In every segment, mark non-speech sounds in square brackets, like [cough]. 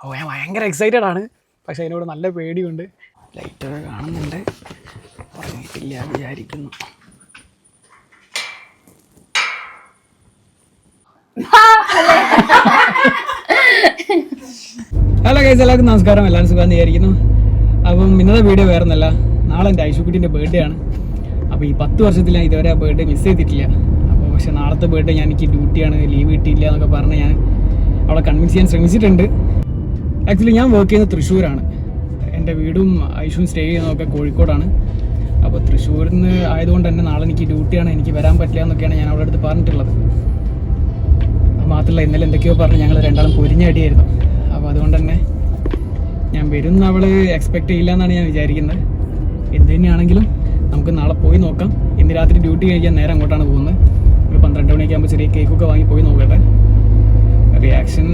അപ്പോൾ ഞാൻ ഭയങ്കര എക്സൈറ്റഡ് ആണ്. പക്ഷേ അതിനോട് നല്ല പേടിയുണ്ട്. ലൈറ്റൊക്കെ കാണുന്നുണ്ട്. ഉറങ്ങിയിട്ടില്ല വിചാരിക്കുന്നു. ഹലോ ഗൈസ് എല്ലാവർക്കും നമസ്കാരം. എല്ലാവരും സുഖം വിചാരിക്കുന്നു. അപ്പം ഇന്നത്തെ വീഡിയോ വേറെ ഒന്നല്ല. നാളെ എന്റെ ഐഷുക്കുട്ടിന്റെ ബർത്ത്ഡേ ആണ്. അപ്പോൾ ഈ പത്ത് വർഷത്തിൽ ഞാൻ ഇതുവരെ ആ ബർത്ത്ഡേ മിസ് ചെയ്തിട്ടില്ല. അപ്പോൾ പക്ഷേ നാളത്തെ ബർത്ത്ഡേ ഞാൻ എനിക്ക് ഡ്യൂട്ടിയാണ് ലീവ് കിട്ടിയില്ല എന്നൊക്കെ പറഞ്ഞ് ഞാൻ അവളെ കൺവിൻസ് ചെയ്യാൻ ശ്രമിച്ചിട്ടുണ്ട്. ആക്ച്വലി ഞാൻ വർക്ക് ചെയ്യുന്നത് തൃശ്ശൂരാണ്. എന്റെ വീടും ഐഷും സ്റ്റേ ചെയ്യുന്നതൊക്കെ കോഴിക്കോടാണ്. അപ്പോൾ തൃശ്ശൂരിൽ നിന്ന് ആയതുകൊണ്ട് തന്നെ നാളെ എനിക്ക് ഡ്യൂട്ടിയാണ്. എനിക്ക് വരാൻ പറ്റില്ല എന്നൊക്കെയാണ് ഞാൻ അവളുടെ അടുത്ത് പറഞ്ഞിട്ടുള്ളത്. മാത്രമല്ല ഇന്നലെ എന്തൊക്കെയോ പറഞ്ഞ് ഞങ്ങൾ രണ്ടാളും പൊരിഞ്ഞടിയായിരുന്നു അപ്പോൾ അതുകൊണ്ട് തന്നെ ഞാൻ വരുന്ന അവൾ എക്സ്പെക്റ്റ് ചെയ്യില്ല എന്നാണ് ഞാൻ വിചാരിക്കുന്നത്. എന്ത് തന്നെയാണെങ്കിലും നമുക്ക് നാളെ പോയി നോക്കാം. ഇന്ന് രാത്രി ഡ്യൂട്ടി കഴിക്കാൻ നേരം അങ്ങോട്ടാണ് പോകുന്നത്. ഒരു പന്ത്രണ്ട് മണിയൊക്കെ ആകുമ്പോൾ ചെറിയ കേക്കൊക്കെ വാങ്ങി പോയി നോക്കട്ടെ. റിയാക്ഷൻ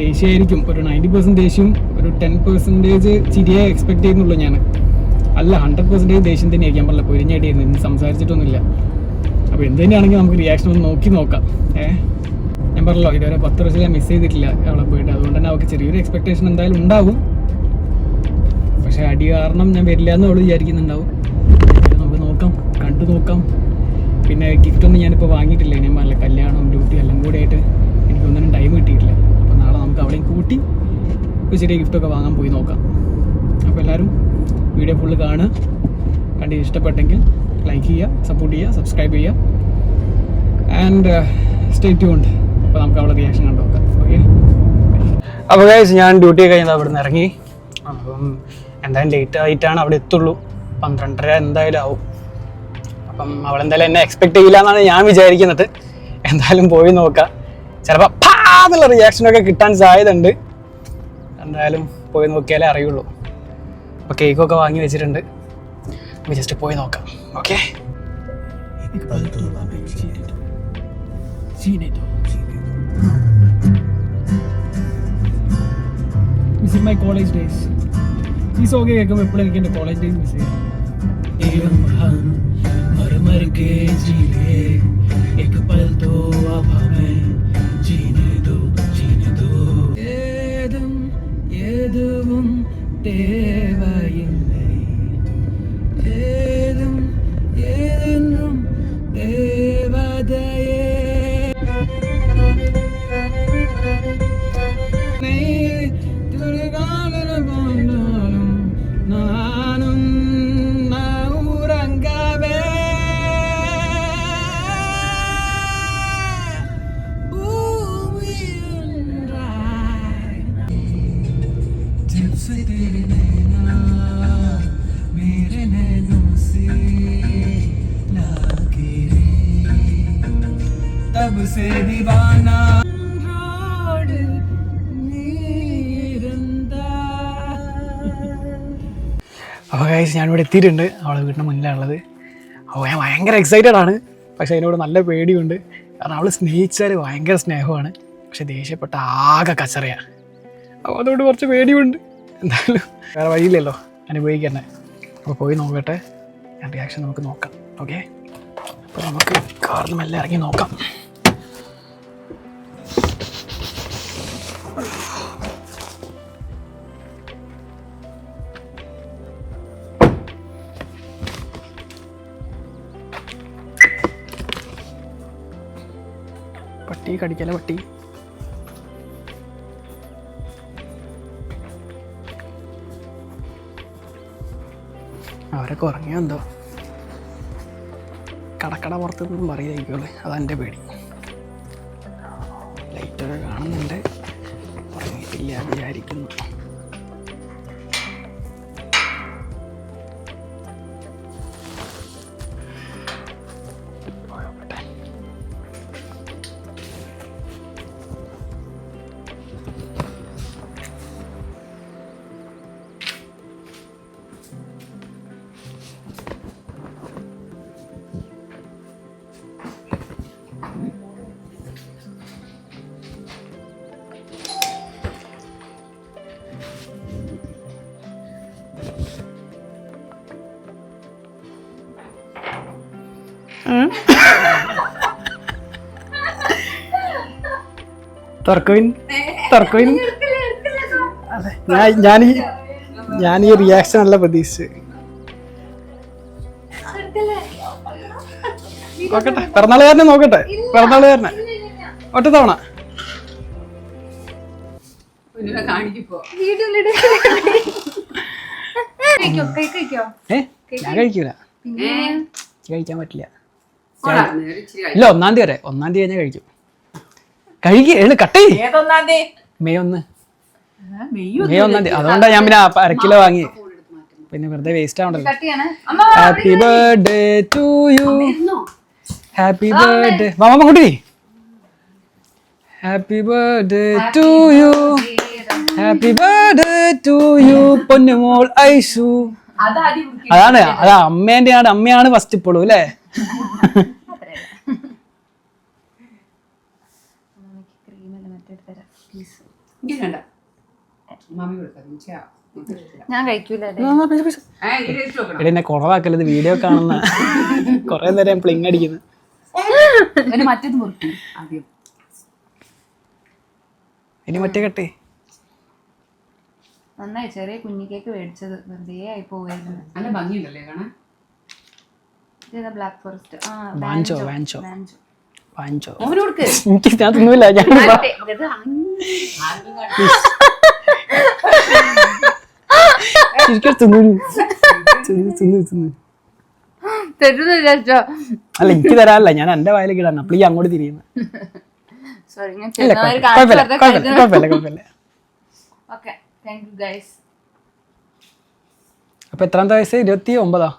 ദേഷ്യമായിരിക്കും. ഒരു നയന്റി പെർസെന്റ് ദേഷ്യം ഒരു ടെൻ പെർസെന്റേജ് ചിരിയെ എക്സ്പെക്ട് ചെയ്യുന്നുള്ളൂ ഞാൻ. അല്ല ഹൺഡ്രഡ് പെർസെന്റേജ് ദേഷ്യം തന്നെയായിരിക്കും പറഞ്ഞില്ല പൊരിഞ്ഞടിയായിരുന്നു ഇന്ന് സംസാരിച്ചിട്ടൊന്നുമില്ല. അപ്പോൾ എന്ത് തന്നെയാണെങ്കിൽ നമുക്ക് റിയാക്ഷൻ ഒന്ന് നോക്കി നോക്കാം. ഏഹ് ഞാൻ പറഞ്ഞല്ലോ ഇതുവരെ പത്ത് വർഷം ഞാൻ മിസ് ചെയ്തിട്ടില്ല അവളെ പോയിട്ട്. അതുകൊണ്ട് തന്നെ അവൾക്ക് ചെറിയൊരു എക്സ്പെക്ടേഷൻ എന്തായാലും ഉണ്ടാവും. പക്ഷേ അടി കാരണം ഞാൻ വരില്ല എന്ന് അവൾ വിചാരിക്കുന്നുണ്ടാവും നമുക്ക് നോക്കാം കണ്ടു നോക്കാം. പിന്നെ ഗിഫ്റ്റ് ഒന്നും ഞാനിപ്പോൾ വാങ്ങിയിട്ടില്ല. ഞാൻ നല്ല കല്യാണം ഡ്യൂട്ടി എല്ലാം കൂടി ആയിട്ട് എനിക്കൊന്നിനും ടൈം കിട്ടിയിട്ടില്ല അപ്പോൾ നാളെ നമുക്ക് അവളെയും കൂട്ടി ഒരു ചെറിയ ഗിഫ്റ്റൊക്കെ വാങ്ങാൻ പോയി നോക്കാം. അപ്പോൾ എല്ലാവരും വീഡിയോ ഫുള്ള് കാണുക. കണ്ടി ഇഷ്ടപ്പെട്ടെങ്കിൽ ലൈക്ക് ചെയ്യുക സപ്പോർട്ട് ചെയ്യുക സബ്സ്ക്രൈബ് ചെയ്യുക. ആൻഡ് സ്റ്റേ ട്യൂൺഡ് അപ്പോൾ നമുക്ക് അവളെ റിയാക്ഷൻ കണ്ടു നോക്കാം. ഓക്കെ അപ്പോൾ ഗൈസ് ഞാൻ ഡ്യൂട്ടി കഴിഞ്ഞത് അവിടെ നിന്ന് ഇറങ്ങി. അപ്പം എന്തായാലും ലേറ്റ് ആയിട്ടാണ് അവിടെ എത്തുള്ളൂ. പന്ത്രണ്ടര എന്തായാലും ആവും. അപ്പം അവളെന്തായാലും എന്നെ എക്സ്പെക്ട് ചെയ്യില്ല എന്നാണ് ഞാൻ വിചാരിക്കുന്നത്. എന്തായാലും പോയി നോക്കാം. ചിലപ്പോൾ പാ എന്നുള്ള റിയാക്ഷനൊക്കെ കിട്ടാൻ സാധ്യതയുണ്ട്. എന്തായാലും പോയി നോക്കിയാലേ അറിയുള്ളൂ അപ്പോൾ കേക്കൊക്കെ വാങ്ങി വെച്ചിട്ടുണ്ട് നമുക്ക് ജസ്റ്റ് പോയി നോക്കാം okay miss my college days ഈ സോങ് കേൾക്കുമ്പോൾ എപ്പോഴും എനിക്ക് എന്റെ കോളേജ് ഡേയ്സ് മിസ് ചെയ്യാം एक पल तो अब जब से तेरे नैना मेरे नैनों से लागे रे तब से दीवाना रोड അപ്പോൾ ഗൈസ് ഞാനിവിടെ എത്തിയിട്ടുണ്ട് അവളെ വീടിൻ്റെ മുന്നിലാണുള്ളത് അപ്പോൾ ഞാൻ ഭയങ്കര എക്സൈറ്റഡ് ആണ് പക്ഷേ അതിനോട് നല്ല പേടിയുണ്ട് കാരണം അവൾ സ്നേഹിച്ചാൽ ഭയങ്കര സ്നേഹമാണ് പക്ഷെ ദേഷ്യപ്പെട്ട ആകെ കച്ചറയാണ് അപ്പോൾ അതുകൊണ്ട് കുറച്ച് പേടിയുണ്ട് എന്തായാലും വേറെ വഴിയില്ലല്ലോ. അനുഭവിക്കന്നെ. അപ്പോൾ പോയി നോക്കട്ടെ. റിയാക്ഷൻ നമുക്ക് നോക്കാം. ഓക്കെ അപ്പോൾ നമുക്ക് കാറിന് മെല്ലെ ഇറങ്ങി നോക്കാം. പട്ടി കടിക്കല പട്ടി? അവരൊക്കെ ഉറങ്ങിയോ എന്തോ. കടക്കട പുറത്ത് നിന്നും പറയുമായിരിക്കുമല്ലേ അതെന്റെ പേടി. ലൈറ്റൊക്കെ കാണുന്നുണ്ട്. ഉറങ്ങിയിട്ടില്ല വിചാരിക്കുന്നു. തുറക്കുവിൻ തുറക്കുവിൻ ഞാൻ ഞാൻ ഈ ഞാൻ ഈ റിയാക്ഷൻ അല്ല പ്രതീക്ഷിച്ചത്. നോക്കട്ടെ പിറന്നാളുകാരനെ നോക്കട്ടെ പിറന്നാളുകാരനെ. ഒറ്റ തവണ. ഞാൻ കഴിക്കൂല. കഴിക്കാൻ പറ്റില്ല. ഇല്ല ഒന്നാം തീയതി വരെ. ഒന്നാം തീയതി ഞാൻ കഴിക്കും. കഴുകി എഴുതി കട്ടി മെയ് ഒന്ന്. മെയ് ഒന്നാം. തീയതി. അതുകൊണ്ടാണ് ഞാൻ പിന്നെ അരക്കിലോ അര കിലോ വാങ്ങി പിന്നെ വെറുതെ waste ആവണ്ടല്ലോ. Happy birthday to you happy birthday mama കുട്ടി happy birthday to you happy birthday to you പൊന്നുമോൾ Aishu. അതാണ് അത് അമ്മേന്റെ ആണ് അമ്മയാണ് ഫസ്റ്റ് ഇപ്പോഴും അല്ലേ? [laughs] ഞാൻ കഴിക്കൂല കുറവാക്കല്ലത് വീഡിയോ കാണുന്ന കുറെ നേരം പ്ലിങ് അടിക്കുന്നു. ഒരു മറ്റേത് മുറിക്കും. ആദ്യം. ഇനി മറ്റേ കട്ടെ. നന്നായി. ചെറിയ കുഞ്ഞിക്കേക്ക് മേടിച്ചത്. വെറുതെ ആയി പോവായിരുന്നു നല്ല ഭംഗിയുണ്ടല്ലേ കാണാൻ? ബ്ലാക്ക് ഫോറസ്റ്റ് വാഞ്ചോ വാഞ്ചോ. വാഞ്ചോ. എനിക്ക് തിന്നില്ല ഞാൻ മറ്റേ, ഇത് ശരിക്കും തിന്നു തിന്നു തിന്നു തിന്നു തരുന്നു വിചാരിച്ചോ. അല്ല എനിക്ക് തരാനല്ല ഞാൻ എന്റെ വായിലേക്ക് കിടന്ന അപ്പോൾ ഈ അങ്ങോട്ട് തിരിയുന്നു. സോറി ഞാൻ ഇല്ല ചെറുതായി കുഴപ്പമില്ല കാണിച്ചു കുഴപ്പമില്ല കുഴപ്പമില്ല കുഴപ്പമില്ല ഓക്കെ താങ്ക് യു ഗൈസ് അപ്പൊ എത്രാമത്തെ വയസ്സ്? ഇരുപത്തി ഒമ്പതാ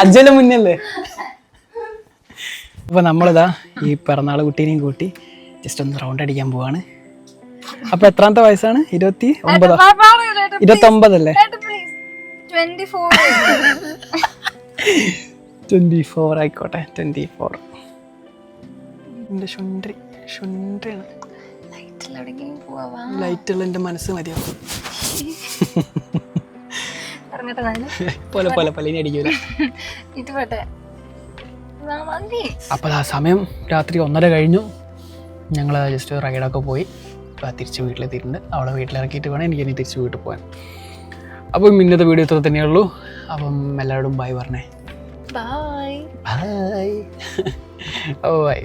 അജ്ജന്റെ മുന്നല്ലേ? അപ്പൊ നമ്മളിതാ ഈ പിറന്നാൾ കുട്ടീനെയും കൂട്ടി ജസ്റ്റ് ഒന്ന് റൗണ്ട് അടിക്കാൻ പോവാണ്. അപ്പൊ എത്രാമത്തെ വയസ്സാണ്? ഇരുപത്തി ഒമ്പതോ? ഇരുപത്തി ഒമ്പതല്ലേ ട്വന്റി ഫോർ ട്വന്റി ഫോർ ആയിക്കോട്ടെ ട്വന്റി ഫോർ എന്റെ ശുണ്ട്രി ശുണ്ട്രിയാണ് എവിടേക്കെങ്കിലും പോവാ ലൈറ്റുള്ള എന്റെ മനസ്സ് മതിയാവും. ഇറങ്ങട്ടെ നാല് പോലെ പോലെ പോലെ ഇനി അടിക്കൂല. ഇത് പോട്ടെ ആ, മതി അപ്പോൾ ആ സമയം രാത്രി ഒന്നര കഴിഞ്ഞു. ഞങ്ങൾ ജസ്റ്റ് റൈഡൊക്കെ പോയി. ഇപ്പം തിരിച്ച് വീട്ടിലെത്തിയിട്ടുണ്ട്. അവളെ വീട്ടിലിറക്കിയിട്ട് വേണം എനിക്ക് ഇനി തിരിച്ച് വീട്ടിൽ പോകാൻ. അപ്പം ഇന്നത്തെ വീഡിയോ ഇത്ര തന്നെയുള്ളൂ അപ്പം എല്ലാവരോടും ബൈ പറഞ്ഞേ. Bye bye oh by